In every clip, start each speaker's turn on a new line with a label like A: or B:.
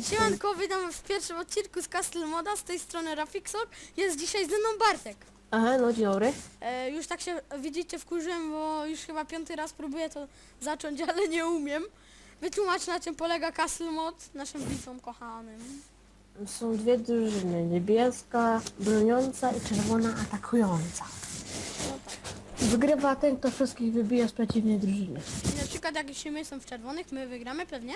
A: Siemanko, witam w pierwszym odcinku z Castle Moda, z tej strony Rafixor. Jest dzisiaj ze mną Bartek.
B: Aha, no dzień dobry.
A: E, już tak się, widzicie, wkurzyłem, bo już chyba piąty raz próbuję to zacząć, ale nie umiem. Wytłumacz na czym polega Castle Mod naszym widzom kochanym.
B: Są dwie drużyny, niebieska broniąca i czerwona atakująca.
A: No tak.
B: Wygrywa ten, kto wszystkich wybija z przeciwnej drużyny.
A: Przykład jak jeśli my są w czerwonych, my wygramy pewnie,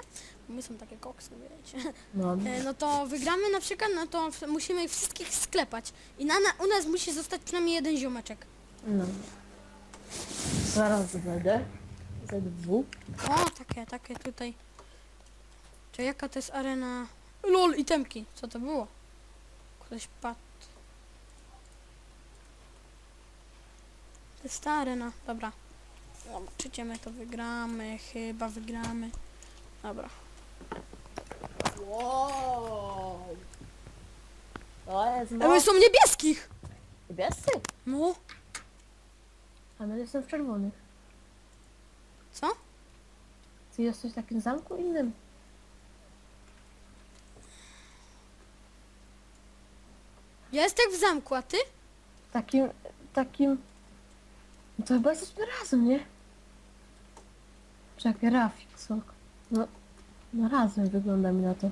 A: bo my są takie koksy, wiecie.
B: No,
A: E, no to wygramy na przykład, no to w- musimy ich wszystkich sklepać. I na, na, u nas musi zostać przynajmniej jeden ziomeczek.
B: no. Zaraz będę. ZW.
A: O, takie, takie tutaj. Czy jaka to jest arena? LOL, itemki. Co to było? Ktoś padł. To jest ta arena. Dobra. Zobaczycie, my to wygramy. Chyba wygramy. Dobra.
B: Wow. To jest
A: E, my są niebieskich!
B: Niebiescy?
A: No.
B: A my jestem w czerwonych.
A: Co?
B: Ty jesteś w takim zamku innym.
A: Ja jestem w zamku, a ty?
B: Takim, takim... No to chyba jesteśmy razem, nie? Czekaj, Rafik, sok. No, no razem wygląda mi na to.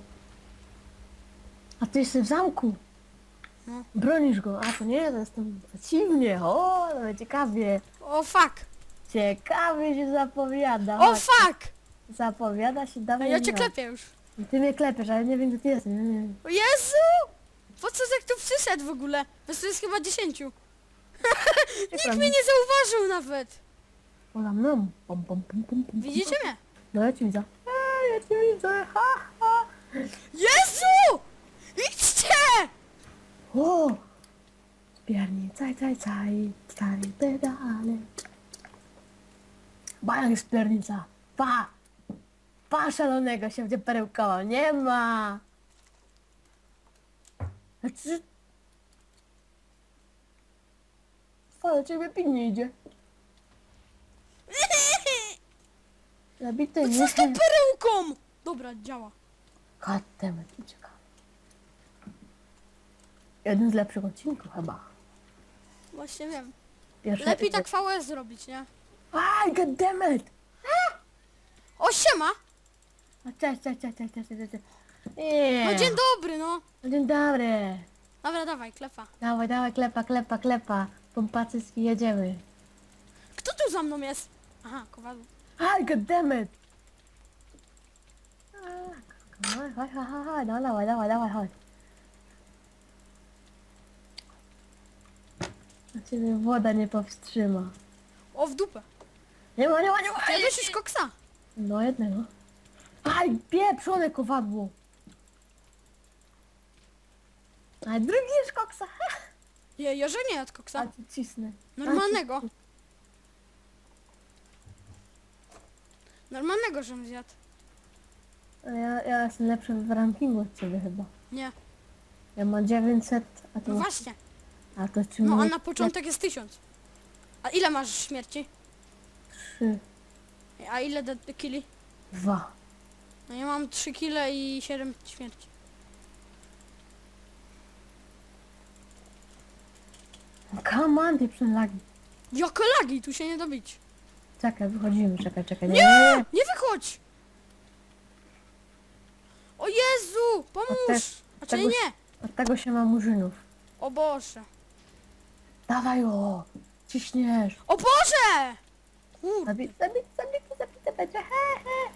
B: A ty jesteś w zamku.
A: No.
B: Bronisz go, a to nie, to jestem przeciwnie. O, no ciekawie.
A: O fuck!
B: Ciekawie się zapowiada.
A: O
B: Chodź,
A: fuck!
B: Zapowiada się
A: A
B: dawno.
A: ja cię klepię już.
B: Ty mnie klepiesz, ale nie wiem gdzie ty jesteś. Nie, nie.
A: O Jezu! Po co jak tu przyszedł w ogóle? Bez to jest chyba dziesięciu. Nikt mnie nie zauważył nawet.
B: Ola mną. Pom, pom, pom, pom, pom.
A: Widzicie mnie?
B: No ja cię widzę. Ej, ja cię widzę. Ha, ha.
A: Jezu! Idźcie!
B: O! Zbiernie, caj, caj, caj, stary pedale. Bajak jest piernica. Pa! Pa szalonego się będzie perełkował. Nie ma! Znaczy... Ale ciebie pin nie idzie. Zabity
A: Co
B: nie.
A: z tą perełką? Dobra, działa.
B: Goddammit, uciekam. Jeden z lepszych odcinków chyba.
A: Właśnie wiem.
B: Pierwszy
A: Lepiej tak VS zrobić, nie?
B: Aj, goddammit!
A: O, siema!
B: A cześć, cześć, cześć, cześć, cześć, cześć. cześć. Nie.
A: No dzień dobry, no.
B: Dzień dobry.
A: Dobra, dawaj, klepa.
B: Dawaj, dawaj, klepa, klepa, klepa. Pompacyski jedziemy.
A: Kto tu za mną jest? Aha, kowadło.
B: Aj, goddammit! Chodź, chodź, chodź, chodź, no, dawaj, dawaj, dawaj, chodź. A ciebie woda nie powstrzyma.
A: O, w dupę.
B: Nie ma, nie ma, nie ma!
A: Jadłeś już koksa.
B: No jednego. Aj, pieprzone kowadło! A drugi jest koksa.
A: Je, ja, że nie
B: A
A: koksa.
B: ci cisnę.
A: Normalnego. Normalnego, żem zjadł.
B: Ja, ja jestem lepszy w rankingu od ciebie chyba.
A: Nie.
B: Ja mam 900, a to...
A: No właśnie.
B: a to czy
A: No a na początek jest tysiąc. A ile masz śmierci?
B: 3,
A: A ile de- kili?
B: 2.
A: No ja mam 3 kile i 7 śmierci.
B: Come on, ty lagi.
A: Jakie lagi, tu się nie dobić.
B: Czekaj, wychodzimy, czekaj, czekaj.
A: Nie!
B: Nie!
A: Nie wychodź! O Jezu! Pomóż! Znaczy
B: tego
A: nie!
B: Od tego się ma murzynów.
A: O Boże!
B: Dawaj o! Ciśniesz.
A: O Boże! Kurde.
B: Zabij, zabij, zabij, zabij, będzie. He, he.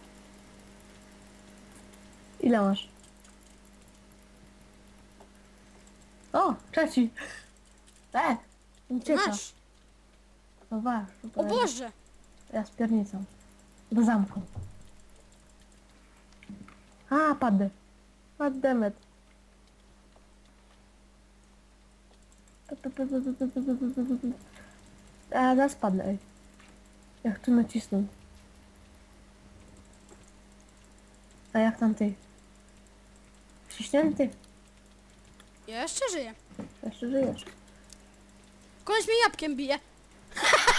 B: Ile masz? O, trzeci. E, ucieka.
A: Masz!
B: No wasz.
A: O Boże!
B: Ja z piernicą. Do zamku. A, padł. Padł demet. A, zaraz padnę, ej. Jak tu nacisnął. A jak tam ty? Wciśnięty?
A: Ja jeszcze żyję.
B: Jeszcze żyjesz.
A: Koleś mnie jabłkiem bije.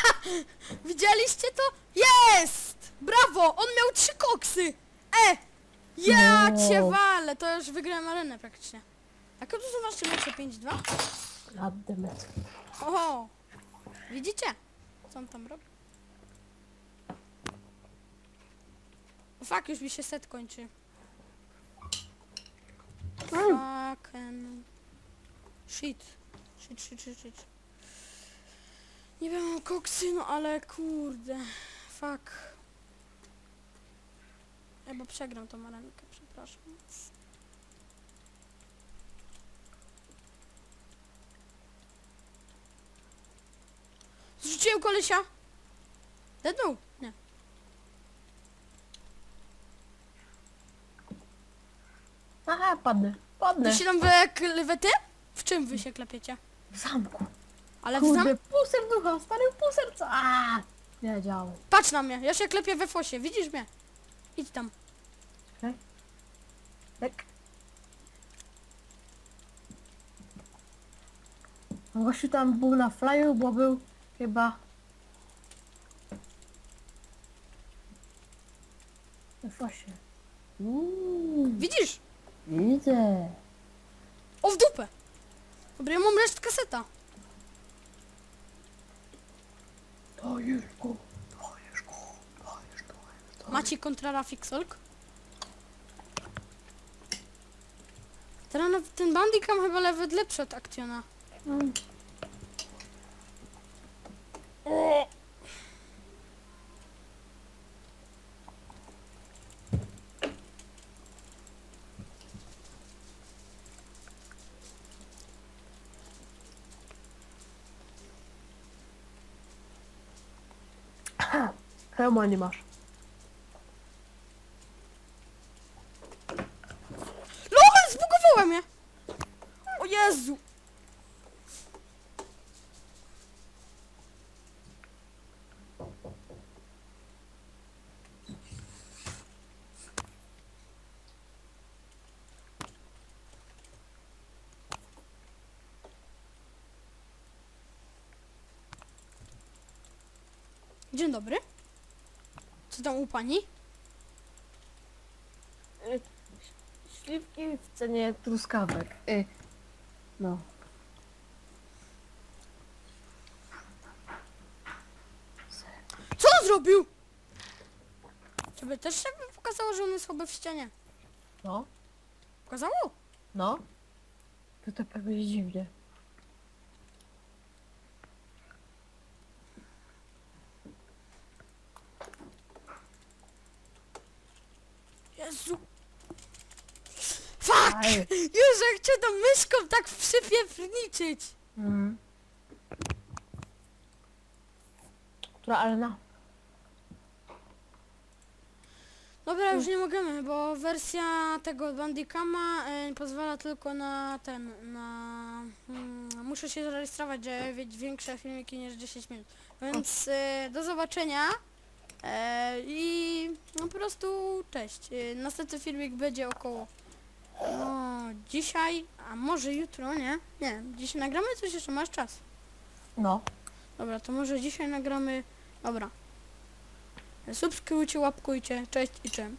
A: Widzieliście to? Jest! Brawo! On miał trzy koksy! E! Ja
B: No.
A: cię walę, to już wygrałem arenę praktycznie. A to są wasze mecze 5-2?
B: Goddammit.
A: Oho! Widzicie? Co on tam robi? Fuck, już mi się set kończy. Fucking... Shit. Shit, shit, shit, shit. Nie wiem, mam koksy, no ale kurde. Fuck. Chyba przegram tą arenkę, przepraszam. Zrzuciłem kolesia! Dednął? Nie.
B: Aha, padnę. Padnę.
A: Wy się tam wy klewety? W czym wy się klepiecie?
B: W zamku.
A: Ale w.
B: Kurde, pół serducha, stary pół serca. Aaa! Nie działo.
A: Patrz na mnie, ja się klepię we fosie, widzisz mnie? Idź tam.
B: Tak. No Gościu tam był na flyu, bo był chyba... We fosie. Uuu,
A: Widzisz?
B: widzę.
A: O w dupę! Dobra, ja mam resztkę seta.
B: Dajesz go, dajesz go, dajesz, dajesz, dajesz.
A: Macie kontra Rafixolk. Teraz nawet ten bandicam chyba nawet lepszy od akcjona.
B: Mm. Hełma nie masz.
A: LOL, zbugowała mnie! O Jezu! Dzień dobry. Co tam u pani?
B: Śliwki w cenie truskawek. Y, no.
A: Co on zrobił? Ciebie też się by pokazało, że on jest chyba w ścianie.
B: No,
A: Pokazało?
B: no. To to pewnie dziwnie.
A: Jezu. Fuck!
B: Aj.
A: Jezu, jak cię tą myszką tak przypiewniczyć.
B: Mm. Która arena?
A: Dobra, już nie możemy, bo wersja tego Bandicama e, pozwala tylko na ten, na... Mm, muszę się zarejestrować, żeby mieć większe filmiki niż 10 minut. Więc e, do zobaczenia. E, I prostu cześć. E, następny filmik będzie około no, dzisiaj, a może jutro, nie? Nie, dzisiaj nagramy coś jeszcze, masz czas.
B: No.
A: Dobra, to może dzisiaj nagramy... Dobra. Subskrybujcie, łapkujcie, cześć i czym.